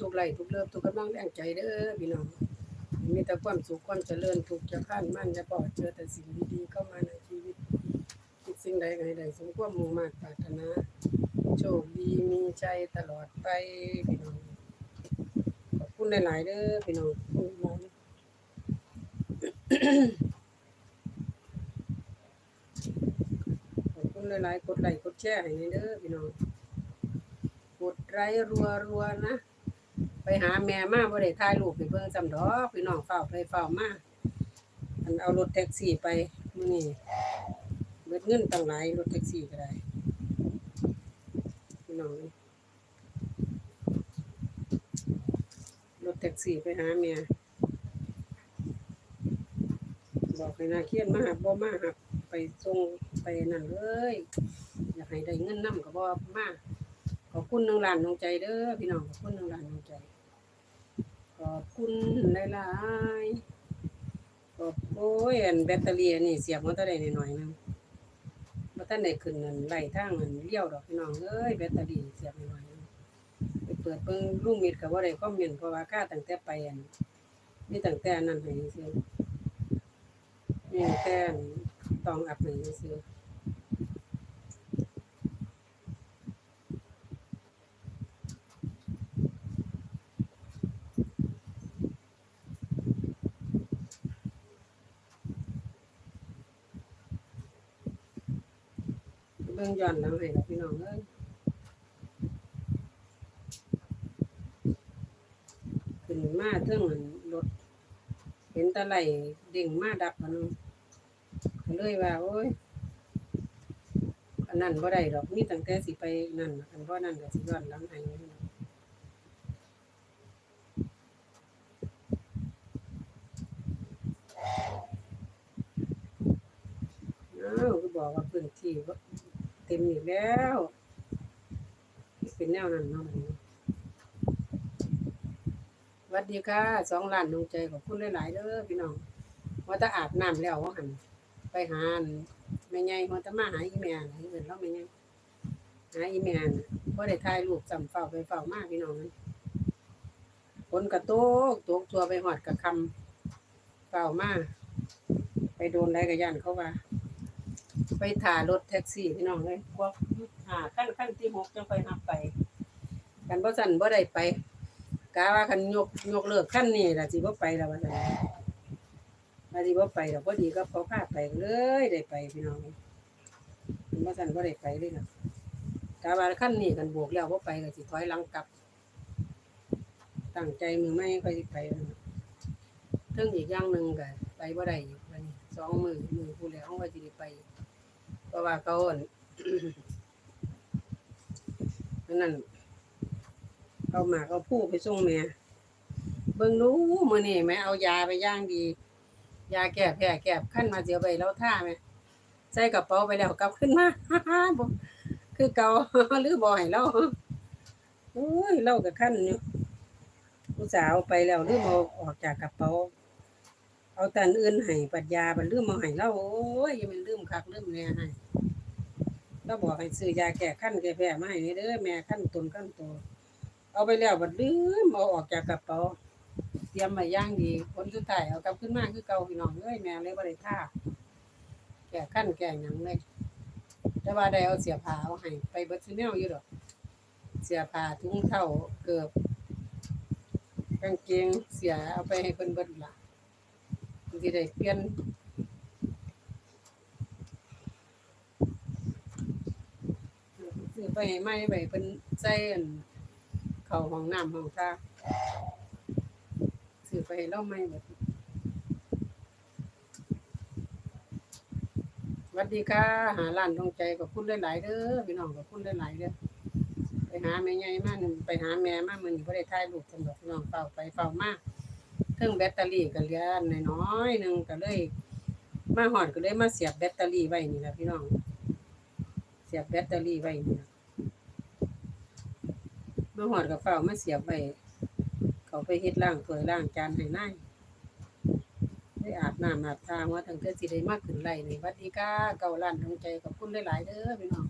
ทุกไลทุกเลิฟทุกกำลังแรงใจเด้อพี่น้อง มีแต่ความสุขความเจริญทุกจะผ่านมั่นจะปลอดเจอแต่สิ่งดีๆเข้ามาในชีวิตคิดสิ่งใดก็ให้ได้สมความมุ่งมั่นปรารถนาโชคดีมีใจตลอดไปพี่น้องขอบคุณหลายๆเด้อพี่น้องขอบคุณหลายขอบคุณหลายๆกดไลค์กดแชร์ให้เด้อพี่น้องกดไลค์รัวๆนะ ไปหาแม่มาบ่ได้ถ่ายรูปให้เบิ่งซำดอกพี่น้องเฝ้าไปเฝ้ามาอันเอารถแท็กซี่ไปมื้อนี้เบิดเงินตั้งหลายรถแท็กซี่ก็ได้พี่น้องรถแท็กซี่ไปหาแม่บอกให้นาเคียนมาหาบ่มาหับไปส่งไปนั่นเลยอยากให้ได้เงินนํก็บ่มาขอบคุณนึ่งล้านดวงใจเด้อพี่น้องขอบคุณนึ่งล้านดวงใจ ขอบคุณหลายๆขอบโอ้ยอันแบตเตอรี่อันนี่เสียบมันเท่ใดหน่อยๆนึงบ่ทันได้ขึ้นนั่นไหลทางอันเลี้ยวดอกพี่น้องเอ้ยแบตเตอรี่เสียบหน่อยๆนึงไปเปิดเบิ่งลุงมิดก็บ่ได้คอมเมนต์เพราะว่าค่าตั้งแต่ไปอันมีตั้งแต่อันนั้นให้ซื่อมีตั้งแต่ต้องอัพให้ซื่อ บิ่งย้อนหลังให้ดอกพี่น้องเอ้ยขึ้นมาเทิงอันรถเห็นตะไลเด้งมาดับอันนึงก็เลยว่าโอ้ยอันนั้นบ่ได้ดอกมีตั้งแต่สิไปนั่นอันบ่นั่นก็สิย้อนหลังให้อ้าวก็บอกว่าพื้นที่บ่ เต็มอีกแล้ว เป็นแนวนั้นเนาะบัดดีค่ะสองล้านดวงใจขอบคุณหลายๆเด้อพี่น้องว่าจะอาบน้ำแล้วว่าหันไปหาอันแม่ใหญ่ว่าจะมาหาอีแม่น่ะเอิ้นเราแม่ใหญ่หาอีแม่น่ะบ่ได้ถ่ายรูปจำเฝ้าไปเฝ้ามากพี่น้องฝนกระตกตกตัวไปหอดกระคำเฝ้ามากไปโดนได้กระยันเขาว่า ไปถ่ารถแท็กซี่พี่น้องเลยพวกหาขั้นขั้นที่หกจังไปหับไป กันบ่สั่นบ่ได้ไปกะว่าคันยกยกเลิกขั้นนี้ล่ะสิบ่ไปแล้วว่าซั่นว่าสิบ่ไปดอกพอดีก็เขาพาไปเลยได้ไปพี่น้องกันบ่สั่นบ่ได้ไปเลยล่ะกะว่าขั้นนี้กันบวกแล้วบ่ไปก็สิถอยหลังกลับตั้งใจมือไม่ค่อยไปเทิงอีกอย่างหนึ่งก็ไปบ่ได้อีกบัดนี้สองมือมือผู้แล้วว่าสิได้ไป เพราะว่าเขาอั่นอันนั้นเอาหมากเอาผู้ไปส่งแม่เบิ่งดูมื้อนี้แม่เอายาไปย่างดี ยาแก้แพ้แก้ขั้นมาเสียไปแล้วท่าแม่ใส่กระเป๋าไปแล้วกลับขึ้นมาบ่คือเก่าหรือบ่ให้เราโอ้ยเราก็ขั้นอยู่ผู้สาวไปแล้วลืมเอาออกจากกระเป๋า เอาแต่อันอื่นให้ปัดยาบัดลืมเอาให้เราโอ้ยย่ามันลืมคักลืมแน่ให้เราบอกให้ซื้อยาแก้ขั้นแก้แพ้มาให้นี่เด้อแม่ขั้นตนขั้นโตเอาไปแล้วบัดลืมเอาออกจากกระเป๋าเตรียมมาย่างดีผลสุดท้ายเอากลับขึ้นมาคือเก่าพี่น้องเอ้ยแม่เลยบ่ได้ท่าแก่ขั้นแก่หยังเลยแต่ว่าได้เอาเสียผ้าเอาให้ไปเบิดซิแนวอยู่ดอก เสียผ้าถุงเท้าเกือบกางเกงเสียเอาไปให้เพิ่นเบิดละ บางทีได้เปลี่ยนซื้อไปให้ใหม่ไปเพิ่นใส่อันเข้าห้องน้ำห้องท่าซื้อไปให้เราใหม่หมดสวัสดีค่ะ หาร้านดวงใจกับคุณหลายๆเด้อพี่น้องกับคุณหลายๆเด้อไปหาแม่ใหญ่มาหนึ่งไปหาแม่มากมื้อนี้บ่ได้ถ่ายรูปสำหรับพี่น้องเฝ้าไปเฝ้ามาเครื่องแบตเตอรี่ก็เหลือน้อยๆหนึงก็เลย มาฮอดก็เลยมาเสียบแบตเตอรี่ไว้นี่ล่ะพี่น้อง เสียบแบตเตอรี่ไว้นี่ล่ะมาฮอดก็เฝ้ามาเสียบไว้เขาไปเฮ็ดล้างถ้วยล้างจานให้นายได้อาบน้ำอาบทาว่าตั้งแต่สิได้มากขึ้นไร่นี่วัดดีค่ะเก่าล้านดวงใจขอบคุณหลายๆเด้อพี่น้อง